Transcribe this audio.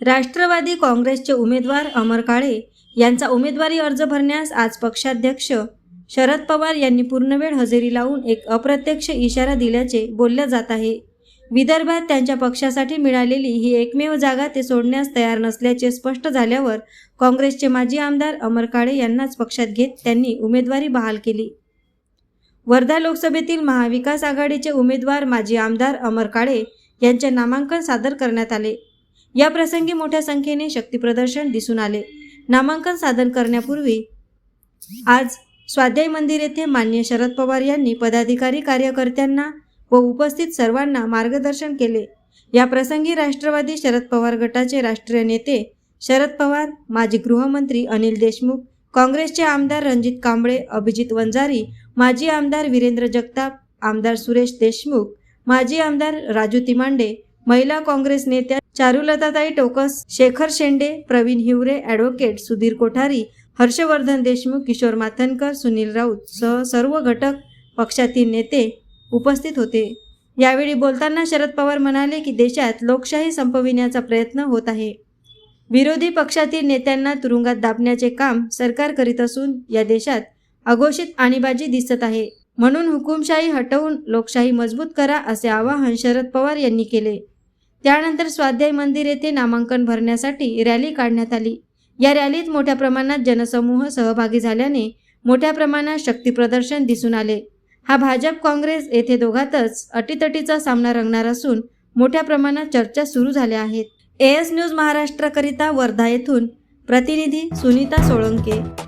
राष्ट्रवादी काँग्रेसचे उमेदवार अमर काळे यांचा उमेदवारी अर्ज भरण्यास आज पक्षाध्यक्ष शरद पवार यांनी पूर्णवेळ हजेरी लावून एक अप्रत्यक्ष इशारा दिल्याचे बोलले जात आहे. विदर्भात त्यांच्या पक्षासाठी मिळालेली ही एकमेव जागा ते सोडण्यास तयार नसल्याचे स्पष्ट झाल्यावर काँग्रेसचे माजी आमदार अमर काळे यांनाच पक्षात घेत त्यांनी उमेदवारी बहाल केली. वर्धा लोकसभेतील महाविकास आघाडीचे उमेदवार माजी आमदार अमर काळे यांचे नामांकन सादर करण्यात आले. या प्रसंगी मोठ्या संख्येने शक्तीप्रदर्शन दिसून आले. नामांकन सादर करण्यापूर्वी आज स्वाध्याय मंदिर येथे मान्य शरद पवार यांनी पदाधिकारी कार्यकर्त्यांना व उपस्थित सर्वांना मार्गदर्शन केले. या प्रसंगी राष्ट्रवादी शरद पवार गटाचे राष्ट्रीय नेते शरद पवार माजी गृहमंत्री अनिल देशमुख काँग्रेसचे आमदार रणजित कांबळे अभिजित वंजारी माजी आमदार वीरेंद्र जगताप आमदार सुरेश देशमुख माजी आमदार राजू तिमांडे महिला काँग्रेस नेत्या चारुलताताई टोकस शेखर शेंडे प्रवीण हिवरे ॲडव्होकेट सुधीर कोठारी हर्षवर्धन देशमुख किशोर माथनकर सुनील राऊत सह सर्व घटक पक्षातील नेते उपस्थित होते. यावेळी बोलताना शरद पवार म्हणाले की देशात लोकशाही संपविण्याचा प्रयत्न होत आहे. विरोधी पक्षातील नेत्यांना तुरुंगात दाबण्याचे काम सरकार करीत असून या देशात अघोषित आणीबाजी दिसत आहे. म्हणून हुकुमशाही हटवून लोकशाही मजबूत करा असे आवाहन शरद पवार यांनी केले. त्यानंतर स्वाध्याय मंदिर येथे नामांकन भरण्यासाठी रॅली काढण्यात आली. या रॅलीत मोठ्या प्रमाणात जनसमूह सहभागी झाल्याने मोठ्या प्रमाणात शक्तीप्रदर्शन दिसून आले. हा भाजप काँग्रेस येथे दोघातच अटीतटीचा सामना रंगणार असून मोठ्या प्रमाणात चर्चा सुरू झाल्या आहेत. एएस न्यूज महाराष्ट्राकरिता वर्धा येथून प्रतिनिधी सुनीता सोळंके.